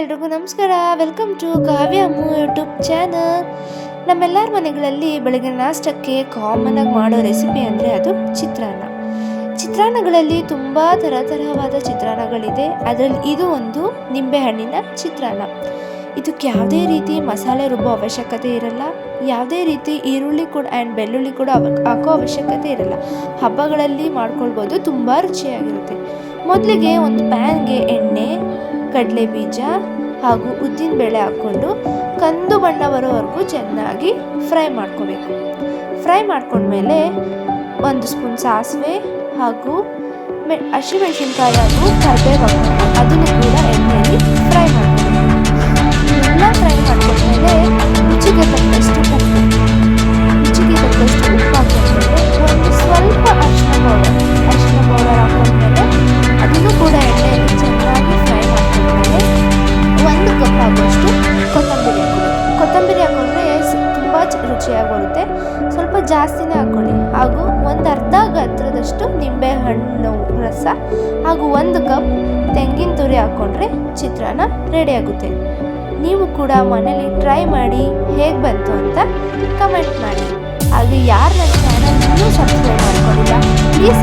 ಎಲ್ರಿಗೂ ನಮಸ್ಕಾರ. Welcome to Kavya Ammu YouTube channel ನಮ್ಮೆಲ್ಲರ ಮನೆಗಳಲ್ಲಿ ಬೆಳಗಿನ ನಾಷ್ಟಕ್ಕೆ ಕಾಮನ್ ಆಗಿ ಮಾಡೋ ರೆಸಿಪಿ ಅಂದರೆ ಅದು ಚಿತ್ರಾನ್ನ. ಚಿತ್ರಾನ್ನಗಳಲ್ಲಿ ತುಂಬ ಥರ ತರಹವಾದ ಚಿತ್ರಾನ್ನಗಳಿದೆ. ಅದರಲ್ಲಿ ಇದು ಒಂದು ನಿಂಬೆಹಣ್ಣಿನ ಚಿತ್ರಾನ್ನ. ಇದಕ್ಕೆ ಯಾವುದೇ ರೀತಿ ಮಸಾಲೆ ರುಬ್ಬೋ ಅವಶ್ಯಕತೆ ಇರಲ್ಲ. ಯಾವುದೇ ರೀತಿ ಈರುಳ್ಳಿ ಕೂಡ ಆ್ಯಂಡ್ ಬೆಳ್ಳುಳ್ಳಿ ಕೂಡ ಹಾಕೋ ಅವಶ್ಯಕತೆ ಇರಲ್ಲ. ಹಬ್ಬಗಳಲ್ಲಿ ಮಾಡ್ಕೊಳ್ಬೋದು, ತುಂಬ ರುಚಿಯಾಗಿರುತ್ತೆ. ಮೊದಲಿಗೆ ಒಂದು ಪ್ಯಾನ್ಗೆ ಎಣ್ಣೆ ಕಡಲೆ ಬೀಜ ಹಾಗೂ ಉದ್ದಿನ ಬೇಳೆ ಹಾಕ್ಕೊಂಡು ಕಂದು ಬಣ್ಣ ಬರೋವರೆಗೂ ಚೆನ್ನಾಗಿ ಫ್ರೈ ಮಾಡ್ಕೋಬೇಕು. ಫ್ರೈ ಮಾಡ್ಕೊಂಡ್ಮೇಲೆ ಒಂದು ಸ್ಪೂನ್ ಸಾಸಿವೆ ಹಾಗೂ ಮೆ ಹಸಿಮೆಣಸಿನ್ಕಾಯಿ ಹಾಗೂ ಕರಿಬೇವು ಅದನ್ನು ಕೂಡ ಕೊತ್ತಂಬರಿ ಹಾಕೋಬೇಕು ಕೊತ್ತಂಬರಿ ಹಾಕೊಂಡ್ರೆ ತುಂಬ ರುಚಿಯಾಗಿ ಬರುತ್ತೆ ಸ್ವಲ್ಪ ಜಾಸ್ತಿನೇ ಹಾಕ್ಕೊಳ್ಳಿ. ಹಾಗೂ ಒಂದು ಅರ್ಧ ಗಾತ್ರದಷ್ಟು ನಿಂಬೆ ಹಣ್ಣು ರಸ ಹಾಗೂ ಒಂದು ಕಪ್ ತೆಂಗಿನ ತುರಿ ಹಾಕ್ಕೊಂಡ್ರೆ ಚಿತ್ರಾನ್ನ ರೆಡಿ ಆಗುತ್ತೆ. ನೀವು ಕೂಡ ಮನೇಲಿ ಟ್ರೈ ಮಾಡಿ ಹೇಗೆ ಬಂತು ಅಂತ ಕಮೆಂಟ್ ಮಾಡಿ. ಹಾಗೆ ಯಾರು ನನ್ನ ಚಾನಲ್ ಇನ್ನೂ ಸಬ್ಸ್ಕ್ರೈಬ್ ಮಾಡ್ಕೊಂಡಿಲ್ಲ ಪ್ಲೀಸ್